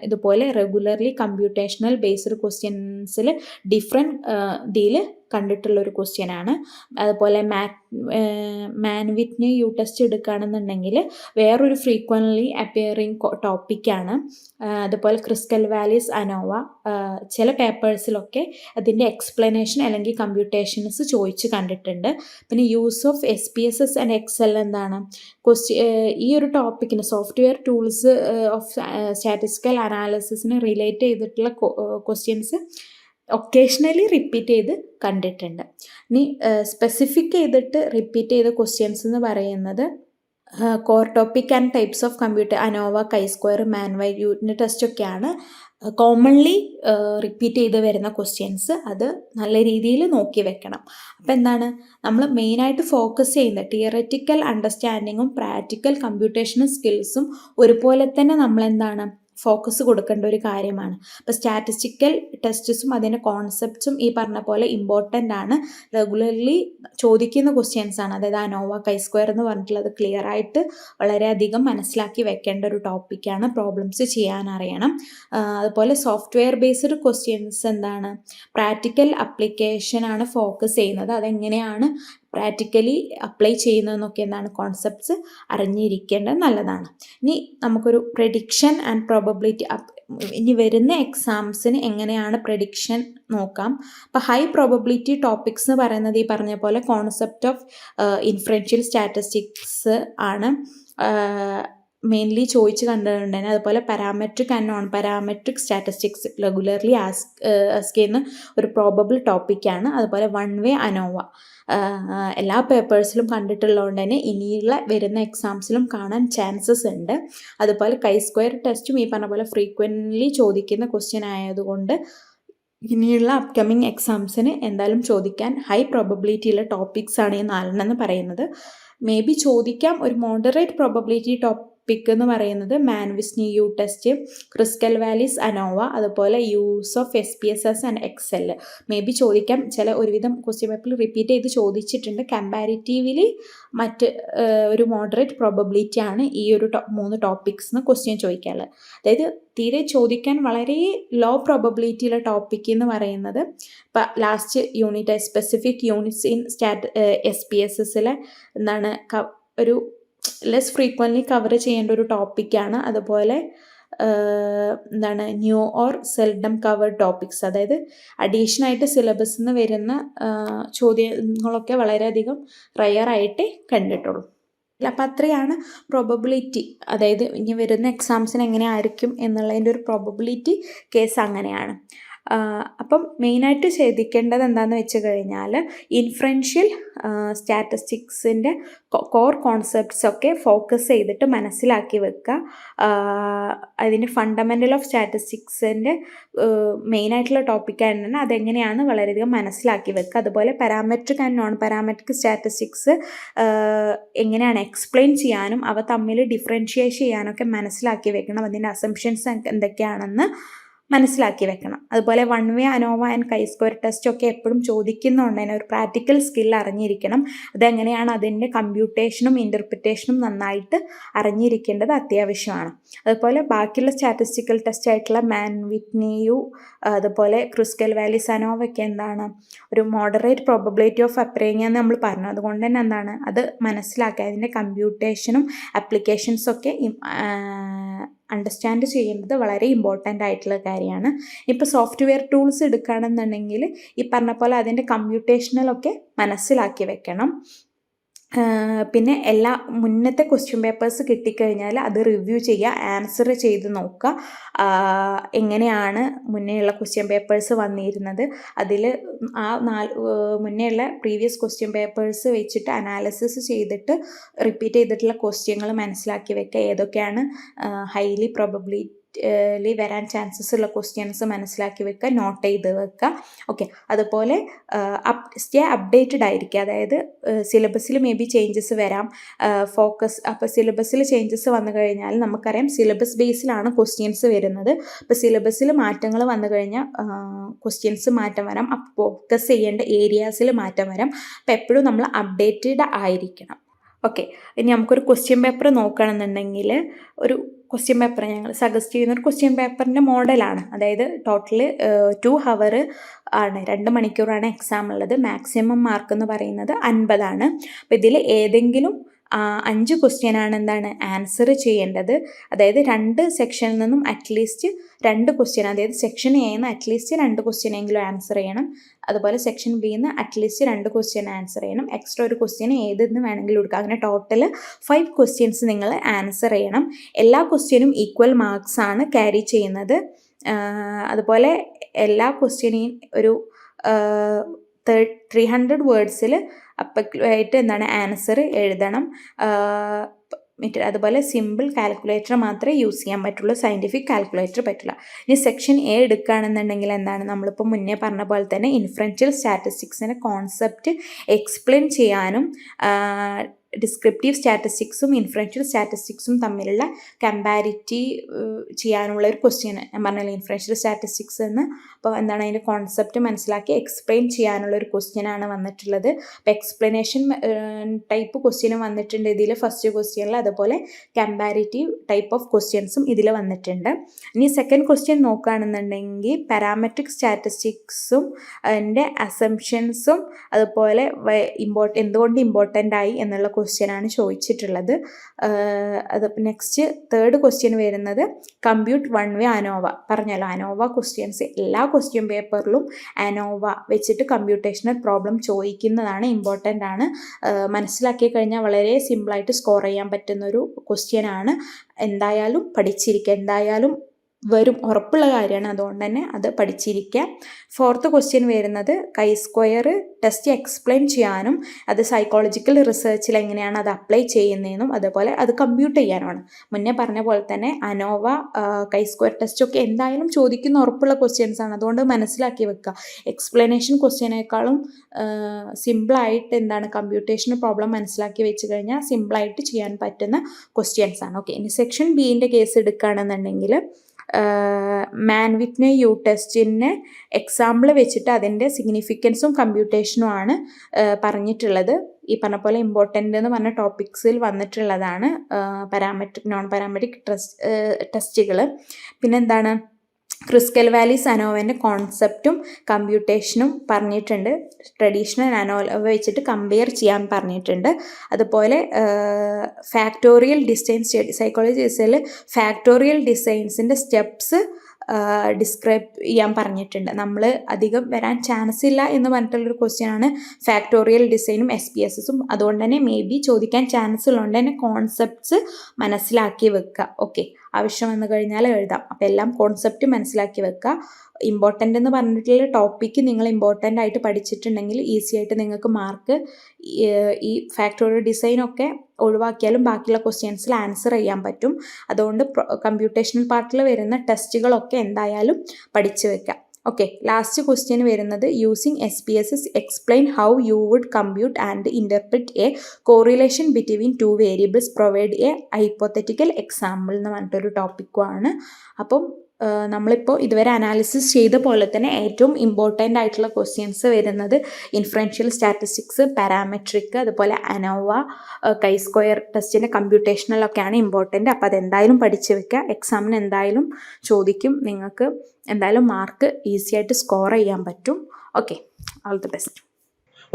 ഇതുപോലെ റെഗുലർലി കമ്പ്യൂട്ടേഷണൽ ബേസ്ഡ് ക്വസ്റ്റ്യൻസിൽ ഡിഫറെന്റ് ഇതിൽ കണ്ടിട്ടുള്ള ഒരു ക്വസ്റ്റ്യൻ ആണ്. അതുപോലെ മാറ്റ് മാൻ വിത്ത് യു ടെസ്റ്റ് എടുക്കുകയാണെന്നുണ്ടെങ്കിൽ വേറൊരു ഫ്രീക്വന്റ്ലി അപ്പിയറിങ് ടോപ്പിക്കാണ് അതുപോലെ ക്രിസ്കൽ വാലീസ് അനോവ ചില പേപ്പേഴ്സിലൊക്കെ അതിന്റെ എക്സ്പ്ലനേഷൻ അല്ലെങ്കിൽ കമ്പ്യൂട്ടേഷൻസ് ചോദിച്ച് കണ്ടിട്ടുണ്ട്. പിന്നെ use of S P S S and Excel എന്താണ്? ക്വസ്റ്റ്യ ഈ ഒരു ടോപ്പിക്കിന് സോഫ്റ്റ്വെയർ ടൂൾസ് ഓഫ് സ്റ്റാറ്റിസ്റ്റിക്കൽ അനാലിസിസിന് റിലേറ്റ് ചെയ്തിട്ടുള്ള ക്വസ്റ്റ്യൻസ് ഒക്കേഷണലി റിപ്പീറ്റ് ചെയ്ത് കണ്ടിട്ടുണ്ട്. ഇനി സ്പെസിഫിക് ചെയ്തിട്ട് റിപ്പീറ്റ് ചെയ്ത ക്വസ്റ്റ്യൻസ് എന്ന് പറയുന്നത് core topic and types of computer ANOVA chi square മാൻവൈ unit test ഒക്കെയാണ് കോമൺലി റിപ്പീറ്റ് ചെയ്ത് വരുന്ന ക്വസ്റ്റ്യൻസ് അത് നല്ല രീതിയിൽ നോക്കി വെക്കണം. അപ്പോൾ എന്താണ്? നമ്മൾ മെയിനായിട്ട് ഫോക്കസ് ചെയ്യുന്ന തിയററ്റിക്കൽ അണ്ടർസ്റ്റാൻഡിങ്ങും പ്രാക്ടിക്കൽ കമ്പ്യൂട്ടേഷണൽ സ്കിൽസും ഒരുപോലെ തന്നെ നമ്മൾ എന്താണ് ഫോക്കസ് കൊടുക്കേണ്ട ഒരു കാര്യമാണ്. അപ്പോൾ സ്റ്റാറ്റിസ്റ്റിക്കൽ ടെസ്റ്റസും അതിന്റെ കോൺസെപ്റ്റ്സും ഈ പറഞ്ഞ പോലെ ഇമ്പോർട്ടന്റ് ആണ്. റെഗുലർലി ചോദിക്കുന്ന ക്വസ്റ്റ്യൻസ് ആണ്. അതായത് ആ നോവ കൈ സ്ക്വയർ എന്ന് പറഞ്ഞിട്ടുള്ളത് ക്ലിയർ ആയിട്ട് വളരെയധികം മനസ്സിലാക്കി വെക്കേണ്ട ഒരു ടോപ്പിക്കാണ് പ്രോബ്ലംസ് ചെയ്യാൻ അറിയണം. അതുപോലെ സോഫ്റ്റ്വെയർ ബേസ്ഡ് ക്വസ്റ്റ്യൻസ് എന്താണ്? പ്രാക്ടിക്കൽ അപ്ലിക്കേഷനാണ് ഫോക്കസ് ചെയ്യുന്നത്. അതെങ്ങനെയാണ് പ്രാക്ടിക്കലി അപ്ലൈ ചെയ്യുന്നതെന്നൊക്കെ എന്താണ് കോൺസെപ്റ്റ്സ് അറിഞ്ഞിരിക്കേണ്ടത് നല്ലതാണ്. ഇനി നമുക്കൊരു പ്രഡിക്ഷൻ ആൻഡ് പ്രോബബിലിറ്റി ഇനി വരുന്ന എക്സാംസിന് എങ്ങനെയാണ് പ്രഡിക്ഷൻ നോക്കാം. അപ്പോൾ ഹൈ പ്രോബബിലിറ്റി ടോപ്പിക്സ് എന്ന് പറയുന്നത് ഈ പറഞ്ഞ പോലെ കോൺസെപ്റ്റ് ഓഫ് ഇൻഫ്ലുവൻഷ്യൽ സ്റ്റാറ്റിസ്റ്റിക്സ് ആണ്. മെയിൻലി ചോദിച്ച് കണ്ടിട്ടുണ്ടായിരുന്നു. അതുപോലെ parametric and non parametric statistics regularly ask ask ചെയ്യുന്ന ഒരു പ്രോബബിൾ ടോപ്പിക്കാണ് അതുപോലെ വൺ വേ അനോവ എല്ലാ പേപ്പേഴ്സിലും കണ്ടിട്ടുള്ളതുകൊണ്ട് തന്നെ ഇനിയുള്ള വരുന്ന എക്സാംസിലും കാണാൻ ചാൻസസ് ഉണ്ട്. അതുപോലെ കൈ സ്ക്വയർ ടെസ്റ്റും ഈ പറഞ്ഞ പോലെ ഫ്രീക്വന്റ്ലി ചോദിക്കുന്ന ക്വസ്റ്റ്യൻ ആയതുകൊണ്ട് ഇനിയുള്ള അപ്കമിങ് എക്സാംസിന് എന്തായാലും ചോദിക്കാൻ ഹൈ പ്രോബബിലിറ്റിയുള്ള ടോപ്പിക്സ് ആണ് ഈ നാലെണ്ണം എന്ന് പറയുന്നത്. മേ ബി ചോദിക്കാം. ഒരു മോഡറേറ്റ് പ്രോബബിലിറ്റി ടോപ്പിക് എന്ന് പറയുന്നത് Mann Whitney U test Kruskal Wallis ANOVA അതുപോലെ use of S P S S and Excel maybe ചോദിക്കാം. ചില ഒരുവിധം ക്വസ്റ്റ്യൻ പേപ്പറിൽ റിപ്പീറ്റ് ചെയ്ത് ചോദിച്ചിട്ടുണ്ട്. കമ്പാരിറ്റീവ്ലി മറ്റ് ഒരു മോഡറേറ്റ് പ്രോബബിലിറ്റി ആണ് ഈ ഒരു മൂന്ന് ടോപ്പിക്സ് എന്ന് ക്വസ്റ്റ്യൻ ചോദിക്കാറുള്ളത് അതായത് തീരെ ചോദിക്കാൻ വളരെ ലോ പ്രോബബിലിറ്റിയുള്ള ടോപ്പിക് എന്ന് പറയുന്നത് ഇപ്പം last unit specific units in stat S P S എസിലെ എന്താണ് ഒരു ലെസ് ഫ്രീക്വന്റ്ലി കവർ ചെയ്യേണ്ട ഒരു ടോപ്പിക്കാണ് അതുപോലെ എന്താണ് new or seldom covered topics അതായത് അഡീഷനായിട്ട് സിലബസ് നിന്ന് വരുന്ന ചോദ്യങ്ങളൊക്കെ വളരെയധികം റയറായിട്ടേ കണ്ടിട്ടുള്ളൂ. അപ്പം അത്രയാണ് പ്രോബബിലിറ്റി അതായത് ഇനി വരുന്ന എക്സാംസിന് എങ്ങനെ ആയിരിക്കും എന്നുള്ളതിന്റെ ഒരു പ്രോബബിലിറ്റി കേസ് അങ്ങനെയാണ്. അപ്പം മെയിനായിട്ട് ശ്രദ്ധിക്കേണ്ടത് എന്താണെന്ന് വെച്ച് കഴിഞ്ഞാൽ ഇൻഫ്ലുവൻഷ്യൽ സ്റ്റാറ്റിസ്റ്റിക്സിന്റെ കോർ കോൺസെപ്റ്റ്സ് ഒക്കെ ഫോക്കസ് ചെയ്തിട്ട് മനസ്സിലാക്കി വെക്കുക. അതിന്റെ ഫണ്ടമെന്റൽ ഓഫ് സ്റ്റാറ്റിസ്റ്റിക്സിന്റെ മെയിനായിട്ടുള്ള ടോപ്പിക്കാണ് തന്നെ അതെങ്ങനെയാണ് വളരെയധികം മനസ്സിലാക്കി വെക്കുക. അതുപോലെ parametric and non parametric statistics എങ്ങനെയാണ് എക്സ്പ്ലെയിൻ ചെയ്യാനും അവ തമ്മിൽ ഡിഫറൻഷിയേറ്റ് ചെയ്യാനൊക്കെ മനസ്സിലാക്കി വെക്കണം. അതിന്റെ അസംഷൻസ് എന്തൊക്കെയാണെന്ന് മനസ്സിലാക്കി വെക്കണം. അതുപോലെ one way ANOVA and chi square test ഒക്കെ എപ്പോഴും ചോദിക്കുന്നുണ്ട്. തന്നെ ഒരു പ്രാക്ടിക്കൽ സ്കിൽ അറിഞ്ഞിരിക്കണം. അതെങ്ങനെയാണ് അതിന്റെ കമ്പ്യൂട്ടേഷനും ഇന്റർപ്രിറ്റേഷനും നന്നായിട്ട് അറിഞ്ഞിരിക്കേണ്ടത് അത്യാവശ്യമാണ്. അതുപോലെ ബാക്കിയുള്ള സ്റ്റാറ്റിസ്റ്റിക്കൽ ടെസ്റ്റ് ആയിട്ടുള്ള മാൻ വിറ്റ്നിയു അതുപോലെ ക്രിസ്കൽ വാലി സനോവൊക്കെ എന്താണ്? ഒരു മോഡറേറ്റ് പ്രോബബിലിറ്റി ഓഫ് അപ്രേങ് എന്ന് നമ്മൾ പറഞ്ഞു. അതുകൊണ്ട് തന്നെ എന്താണ്? അത് മനസ്സിലാക്കുക അതിന്റെ കമ്പ്യൂട്ടേഷനും അപ്ലിക്കേഷൻസും ഒക്കെ അണ്ടർസ്റ്റാൻഡ് ചെയ്യേണ്ടത് വളരെ ഇമ്പോർട്ടന്റ് ആയിട്ടുള്ള കാര്യമാണ്. ഇപ്പോൾ സോഫ്റ്റ്വെയർ ടൂൾസ് എടുക്കുകയാണെന്നുണ്ടെങ്കിൽ ഈ പറഞ്ഞ പോലെ അതിന്റെ കമ്പ്യൂട്ടേഷണലൊക്കെ മനസ്സിലാക്കി വെക്കണം. പിന്നെ എല്ലാ മുന്നത്തെ ക്വസ്റ്റ്യൻ പേപ്പേഴ്സ് കിട്ടിക്കഴിഞ്ഞാൽ അത് റിവ്യൂ ചെയ്യുക ആൻസർ ചെയ്ത് നോക്കുക. എങ്ങനെയാണ് മുന്നേയുള്ള ക്വസ്റ്റ്യൻ പേപ്പേഴ്സ് വന്നിരുന്നത്? അതിൽ ആ നാല് മുന്നേയുള്ള പ്രീവിയസ് ക്വസ്റ്റ്യൻ പേപ്പേഴ്സ് വെച്ചിട്ട് അനാലിസിസ് ചെയ്തിട്ട് റിപ്പീറ്റ് ചെയ്തിട്ടുള്ള ക്വസ്റ്റ്യങ്ങൾ മനസ്സിലാക്കി വെക്കുക. ഏതൊക്കെയാണ് ഹൈലി പ്രോബബ്ലി ലി വരാൻ ചാൻസസ് ഉള്ള ക്വസ്റ്റ്യൻസ് മനസ്സിലാക്കി വെക്കുക നോട്ട് ചെയ്ത് വെക്കുക. ഓക്കെ. അതുപോലെ അപ് സ്റ്റേ അപ്ഡേറ്റഡ് ആയിരിക്കുക. അതായത് സിലബസിൽ മേ ബി ചേഞ്ചസ് വരാം. ഫോക്കസ് അപ്പോൾ സിലബസിൽ ചേഞ്ചസ് വന്നു കഴിഞ്ഞാൽ നമുക്കറിയാം സിലബസ് ബേസിലാണ് ക്വസ്റ്റ്യൻസ് വരുന്നത്. അപ്പോൾ സിലബസിൽ മാറ്റങ്ങൾ വന്നു കഴിഞ്ഞാൽ ക്വസ്റ്റ്യൻസ് മാറ്റം വരാം. അപ്പോൾ ഫോക്കസ് ചെയ്യേണ്ട ഏരിയാസിൽ മാറ്റം വരാം. അപ്പോൾ എപ്പോഴും നമ്മൾ അപ്ഡേറ്റഡ് ആയിരിക്കണം. ഓക്കെ. ഇനി നമുക്കൊരു ക്വസ്റ്റ്യൻ പേപ്പർ നോക്കുകയാണെന്നുണ്ടെങ്കിൽ ഒരു ക്വസ്റ്റ്യൻ പേപ്പർ ഞങ്ങൾ സജസ്റ്റ് ചെയ്യുന്ന ഒരു ക്വസ്റ്റ്യൻ പേപ്പറിന്റെ മോഡലാണ് അതായത് ടോട്ടൽ ടു ഹവർ ആണ്. രണ്ട് മണിക്കൂറാണ് എക്സാം ഉള്ളത്. മാക്സിമം മാർക്ക് എന്ന് പറയുന്നത് അൻപതാണ്. അപ്പോൾ ഇതിൽ ഏതെങ്കിലും അഞ്ച് ക്വസ്റ്റ്യനാണ് എന്താണ് ആൻസർ ചെയ്യേണ്ടത്. അതായത് രണ്ട് സെക്ഷനിൽ നിന്നും അറ്റ്ലീസ്റ്റ് രണ്ട് ക്വസ്റ്റ്യൻ അതായത് സെക്ഷൻ എ നിന്ന് അറ്റ്ലീസ്റ്റ് രണ്ട് ക്വസ്റ്റ്യൻ എങ്കിലും ആൻസർ ചെയ്യണം. അതുപോലെ സെക്ഷൻ ബി നിന്ന് അറ്റ്ലീസ്റ്റ് രണ്ട് ക്വസ്റ്റ്യൻ ആൻസർ ചെയ്യണം. എക്സ്ട്രാ ഒരു ക്വസ്റ്റ്യൻ ഏതെന്ന് വേണമെങ്കിലും എടുക്കാം. അങ്ങനെ ടോട്ടൽ ഫൈവ് ക്വസ്റ്റ്യൻസ് നിങ്ങൾ ആൻസർ ചെയ്യണം. എല്ലാ ക്വസ്റ്റ്യനും ഈക്വൽ മാർക്സ് ആണ് ക്യാരി ചെയ്യുന്നത്. അതുപോലെ എല്ലാ ക്വസ്റ്റ്യനെയും ഒരു ത്രീ ഹൺഡ്രഡ് വേർഡ്സിൽ ആയിട്ട് എന്താണ് ആൻസർ എഴുതണം. അതുപോലെ സിമ്പിൾ കാൽക്കുലേറ്റർ മാത്രമേ യൂസ് ചെയ്യാൻ പറ്റുള്ളൂ സയന്റിഫിക് കാൽക്കുലേറ്റർ പറ്റില്ല. ഇനി സെക്ഷൻ എ എടുക്കുകയാണെന്നുണ്ടെങ്കിൽ എന്താണ്? നമ്മളിപ്പോൾ മുന്നേ പറഞ്ഞ പോലെ തന്നെ ഇൻഫ്ലുവൻഷ്യൽ സ്റ്റാറ്റിസ്റ്റിക്സിന്റെ കോൺസെപ്റ്റ് എക്സ്പ്ലെയിൻ ചെയ്യാനും ഡിസ്ക്രിപ്റ്റീവ് സ്റ്റാറ്റിസ്റ്റിക്സും ഇൻഫ്ലുവൻഷ്യൽ സ്റ്റാറ്റിസ്റ്റിക്സും തമ്മിലുള്ള കമ്പാരിറ്റി ചെയ്യാനുള്ള ഒരു ക്വസ്റ്റ്യൻ ഞാൻ പറഞ്ഞല്ലോ ഇൻഫ്ലുവൻഷ്യൽ സ്റ്റാറ്റിസ്റ്റിക്സ് എന്ന്. അപ്പോൾ എന്താണ് അതിന്റെ കോൺസെപ്റ്റ് മനസ്സിലാക്കി എക്സ്പ്ലെയിൻ ചെയ്യാനുള്ള ഒരു ക്വസ്റ്റ്യനാണ് വന്നിട്ടുള്ളത്. അപ്പോൾ എക്സ്പ്ലനേഷൻ ടൈപ്പ് ക്വസ്റ്റ്യനും വന്നിട്ടുണ്ട് ഇതിൽ ഫസ്റ്റ് ക്വസ്റ്റ്യനിൽ അതുപോലെ കമ്പാരിറ്റീവ് ടൈപ്പ് ഓഫ് ക്വസ്റ്റ്യൻസും ഇതിൽ വന്നിട്ടുണ്ട്. ഇനി സെക്കൻഡ് ക്വസ്റ്റ്യൻ നോക്കുകയാണെന്നുണ്ടെങ്കിൽ പാരാമെട്രിക് സ്റ്റാറ്റിസ്റ്റിക്സും അതിന്റെ അസംഷൻസും അതുപോലെ ഇമ്പോർട്ട് എന്തുകൊണ്ട് ഇമ്പോർട്ടന്റ് ആയി എന്നുള്ള ക്വസ്റ്റ്യനാണ് ചോദിച്ചിട്ടുള്ളത്. അത് നെക്സ്റ്റ് തേർഡ് ക്വസ്റ്റ്യൻ വരുന്നത് കമ്പ്യൂട്ട് വൺ വേ അനോവ പറഞ്ഞല്ലോ അനോവ ക്വസ്റ്റ്യൻസ് എല്ലാ ക്വസ്റ്റ്യൻ പേപ്പറിലും അനോവ വെച്ചിട്ട് കമ്പ്യൂട്ടേഷണൽ പ്രോബ്ലം ചോദിക്കുന്നതാണ് ഇമ്പോർട്ടന്റ് ആണ്. മനസ്സിലാക്കി കഴിഞ്ഞാൽ വളരെ സിമ്പിളായിട്ട് സ്കോർ ചെയ്യാൻ പറ്റുന്നൊരു ക്വസ്റ്റ്യൻ ആണ്. എന്തായാലും പഠിച്ചിരിക്കുക എന്തായാലും വരും ഉറപ്പുള്ള കാര്യമാണ്. അതുകൊണ്ട് തന്നെ അത് പഠിച്ചിരിക്കുക ഫോർത്ത് ക്വസ്റ്റ്യൻ വരുന്നത് കൈ സ്ക്വയർ ടെസ്റ്റ് എക്സ്പ്ലെയിൻ ചെയ്യാനും അത് സൈക്കോളജിക്കൽ റിസർച്ചിൽ എങ്ങനെയാണ് അത് അപ്ലൈ ചെയ്യുന്നതെന്നും അതുപോലെ അത് കമ്പ്യൂട്ട് ചെയ്യാനുമാണ്. മുന്നേ പറഞ്ഞ പോലെ തന്നെ അനോവ കൈ സ്ക്വയർ ടെസ്റ്റ് ഒക്കെ എന്തായാലും ചോദിക്കുന്ന ഉറപ്പുള്ള ക്വസ്റ്റ്യൻസ് ആണ്. അതുകൊണ്ട് മനസ്സിലാക്കി വെക്കുക. എക്സ്പ്ലനേഷൻ ക്വസ്റ്റ്യനേക്കാളും സിമ്പിളായിട്ട് എന്താണ് കമ്പ്യൂട്ടേഷൻ പ്രോബ്ലം മനസ്സിലാക്കി വെച്ച് കഴിഞ്ഞാൽ സിമ്പിളായിട്ട് ചെയ്യാൻ പറ്റുന്ന ക്വസ്റ്റ്യൻസ് ആണ്. ഓക്കെ ഇനി സെക്ഷൻ ബിന്റെ കേസ് എടുക്കുകയാണെന്നുണ്ടെങ്കിൽ മാൻ വിത്നെ യു ടെസ്റ്റിന് എക്സാമ്പിൾ വെച്ചിട്ട് അതിന്റെ സിഗ്നിഫിക്കൻസും കമ്പ്യൂട്ടേഷനും ആണ് പറഞ്ഞിട്ടുള്ളത്. ഈ പറഞ്ഞ പോലെ ഇമ്പോർട്ടന്റ് എന്ന് പറഞ്ഞ ടോപ്പിക്സിൽ വന്നിട്ടുള്ളതാണ് പാരാമെട്രിക് നോൺ പാരാമെട്രിക് ടെസ്റ്റ് ടെസ്റ്റുകൾ പിന്നെന്താണ് ക്രിസ്കൽ വാലി സനോവന്റെ കോൺസെപ്റ്റും കമ്പ്യൂട്ടേഷനും പറഞ്ഞിട്ടുണ്ട്. ട്രഡീഷണൽ അനോവ വെച്ചിട്ട് കമ്പയർ ചെയ്യാൻ പറഞ്ഞിട്ടുണ്ട്. അതുപോലെ ഫാക്ടോറിയൽ ഡിസൈൻ സ്റ്റഡി സൈക്കോളജിസിൽ ഫാക്ടോറിയൽ ഡിസൈൻസിന്റെ സ്റ്റെപ്സ് ഡിസ്ക്രൈബ് ചെയ്യാൻ പറഞ്ഞിട്ടുണ്ട്. നമ്മൾ അധികം വരാൻ ചാൻസ് ഇല്ല എന്ന് പറഞ്ഞിട്ടുള്ളൊരു ക്വസ്റ്റ്യൻ ആണ്. ഫാക്ടോറിയൽ ഡിസൈനും എസ് പി എസ് എസും അതുകൊണ്ട് തന്നെ മേ ബി ചോദിക്കാൻ ചാൻസ് ഉള്ളതുകൊണ്ട് തന്നെ കോൺസെപ്റ്റ്സ് മനസ്സിലാക്കി വെക്കുക ഓക്കെ ആവശ്യം വന്നു കഴിഞ്ഞാൽ എഴുതാം. അപ്പോൾ എല്ലാം കോൺസെപ്റ്റ് മനസ്സിലാക്കി വെക്കുക ഇമ്പോർട്ടന്റ് എന്ന് പറഞ്ഞിട്ടുള്ള ടോപ്പിക്ക് നിങ്ങൾ ഇമ്പോർട്ടന്റ് ആയിട്ട് പഠിച്ചിട്ടുണ്ടെങ്കിൽ ഈസി ആയിട്ട് നിങ്ങൾക്ക് മാർക്ക് ഈ ഫാക്ടോറിയൽ ഡിസൈനൊക്കെ ഒഴിവാക്കിയാലും ബാക്കിയുള്ള ക്വസ്റ്റ്യൻസിൽ ആൻസർ ചെയ്യാൻ പറ്റും. അതുകൊണ്ട് കമ്പ്യൂട്ടേഷണൽ പാർട്ടിൽ വരുന്ന ടെസ്റ്റുകളൊക്കെ എന്തായാലും പഠിച്ചു വെക്കാം. ഓക്കെ ലാസ്റ്റ് ക്വസ്റ്റ്യൻ വരുന്നത് using S P S S explain how you would compute and interpret a correlation between two variables provide a hypothetical example എന്ന് പറഞ്ഞിട്ടൊരു ടോപ്പിക്കുമാണ് അപ്പം നമ്മളിപ്പോൾ ഇതുവരെ അനാലിസിസ് ചെയ്ത പോലെ തന്നെ ഏറ്റവും ഇമ്പോർട്ടന്റ് ആയിട്ടുള്ള ക്വസ്റ്റ്യൻസ് വരുന്നത് ഇൻഫ്ലുവൻഷ്യൽ സ്റ്റാറ്റിസ്റ്റിക്സ് പാരാമെട്രിക് അതുപോലെ അനോവ കൈ സ്ക്വയർ ടെസ്റ്റിന്റെ കമ്പ്യൂട്ടേഷണലൊക്കെയാണ് ഇമ്പോർട്ടന്റ് അപ്പോൾ അതെന്തായാലും പഠിച്ച് വെക്കുക എക്സാമിന് എന്തായാലും ചോദിക്കും. നിങ്ങൾക്ക് എന്തായാലും മാർക്ക് ഈസി ആയിട്ട് സ്കോർ ചെയ്യാൻ പറ്റും. Okay all the best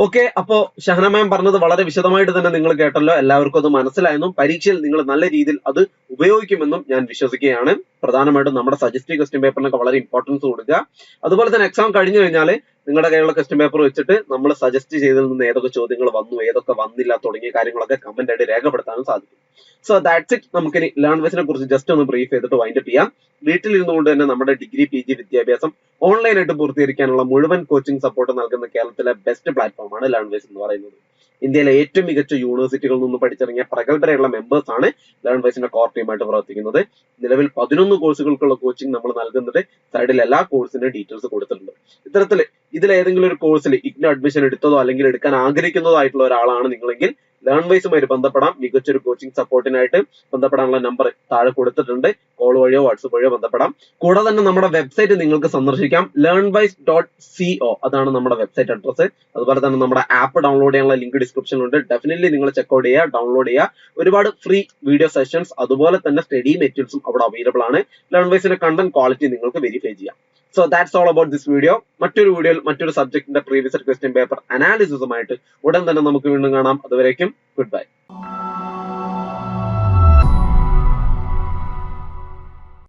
okay അപ്പോ ഷഹന മാം പറഞ്ഞത് വളരെ വിശദമായിട്ട് തന്നെ നിങ്ങൾ കേട്ടല്ലോ. എല്ലാവർക്കും അത് മനസ്സിലായെന്നും പരീക്ഷയിൽ നിങ്ങൾ നല്ല രീതിയിൽ അത് ഉപയോഗിക്കുമെന്നും ഞാൻ വിശ്വസിക്കുകയാണ്. പ്രധാനമായിട്ടും നമ്മുടെ സജസ്റ്റീവ് ക്വസ്റ്റ്യൻ പേപ്പറിനൊക്കെ വളരെ ഇമ്പോർട്ടൻസ് കൊടുക്കുക. അതുപോലെ തന്നെ എക്സാം കഴിഞ്ഞു കഴിഞ്ഞാൽ നിങ്ങളുടെ കയ്യിലുള്ള ക്വസ്റ്റ്യൻ പേപ്പർ വെച്ചിട്ട് നമ്മൾ സജസ്റ്റ് ചെയ്തതിൽ നിന്ന് ഏതൊക്കെ ചോദ്യങ്ങൾ വന്നു ഏതൊക്കെ വന്നില്ല തുടങ്ങിയ കാര്യങ്ങളൊക്കെ കമന്റ് ആയിട്ട് രേഖപ്പെടുത്താനും സാധിക്കും. സോ ദാറ്റ്സ് ഇറ്റ് നമുക്കിനി ലേൺ വെസിനെ കുറിച്ച് ജസ്റ്റ് ഒന്ന് ബ്രീഫ് ചെയ്തിട്ട് വൈൻഡപ്പ് ചെയ്യാം. വീട്ടിലിരുന്നുകൊണ്ട് തന്നെ നമ്മുടെ ഡിഗ്രി പി ജി വിദ്യാഭ്യാസം ഓൺലൈനായിട്ട് പൂർത്തീകരിക്കാനുള്ള മുഴുവൻ കോച്ചിങ് സപ്പോർട്ട് നൽകുന്ന കേരളത്തിലെ ബെസ്റ്റ് പ്ലാറ്റ്ഫോമാണ് ലേൺവേസ് എന്ന് പറയുന്നത്. ഇന്ത്യയിലെ ഏറ്റവും മികച്ച യൂണിവേഴ്സിറ്റികളിൽ നിന്ന് പഠിച്ചിറങ്ങിയ പ്രഗത്ഭരായുള്ള മെമ്പേഴ്സ് ആണ് ലേൺവേസിന്റെ കോർ ടീമായിട്ട് പ്രവർത്തിക്കുന്നത്. നിലവിൽ പതിനൊന്ന് കോഴ്സുകൾക്കുള്ള കോച്ചിങ് നമ്മൾ നൽകുന്നത് സൈഡിൽ എല്ലാ കോഴ്സിന്റെ ഡീറ്റെയിൽസ് കൊടുത്തിട്ടുണ്ട്. ഇത്തരത്തിൽ ഇതിൽ ഏതെങ്കിലും ഒരു കോഴ്സിൽ ഇഗ്നോ അഡ്മിഷൻ എടുത്തതോ അല്ലെങ്കിൽ എടുക്കാൻ ആഗ്രഹിക്കുന്നതോ ആയിട്ടുള്ള ഒരാളാണ് നിങ്ങളെങ്കിൽ ലേൺ വൈസുമായിട്ട് ബന്ധപ്പെടാം. മികച്ചൊരു കോച്ചിങ് സപ്പോർട്ടിനായിട്ട് ബന്ധപ്പെടാനുള്ള നമ്പർ താഴെ കൊടുത്തിട്ടുണ്ട്. കോൾ വഴിയോ വാട്സപ്പ് വഴിയോ ബന്ധപ്പെടാം. കൂടാതെ തന്നെ നമ്മുടെ വെബ്സൈറ്റ് നിങ്ങൾക്ക് സന്ദർശിക്കാം. ലേൺ വൈസ് ഡോട്ട് സിഒ അതാണ് നമ്മുടെ വെബ്സൈറ്റ് അഡ്രസ്സ് അതുപോലെ തന്നെ നമ്മുടെ ആപ്പ് ഡൗൺലോഡ് ചെയ്യാനുള്ള ലിങ്ക് ഡിസ്ക്രിപ്ഷനിലുണ്ട് ഡെഫിനറ്റ്ലി നിങ്ങൾ ചെക്ക്ഔട്ട് ചെയ്യുക ഡൗൺലോഡ് ചെയ്യുക. ഒരുപാട് ഫ്രീ വീഡിയോ സെഷൻസ് അതുപോലെ തന്നെ സ്റ്റഡി മെറ്റീരിയൽസും അവിടെ അവൈലബിൾ ആണ്. ലേൺ വൈസിന്റെ കണ്ടന്റ് ക്വാളിറ്റി നിങ്ങൾക്ക് വെരിഫൈ ചെയ്യാം. So that's all about this video മറ്റൊരു വീഡിയോയിൽ മറ്റൊരു സബ്ജക്റ്റിന്റെ പ്രീവിയസ് ക്വസ്റ്റ്യൻ പേപ്പർ അനാലിസിസുമായിട്ട് ഉടൻ തന്നെ നമുക്ക് വീണ്ടും കാണാം. അതുവരേക്കും ഗുഡ് ബൈ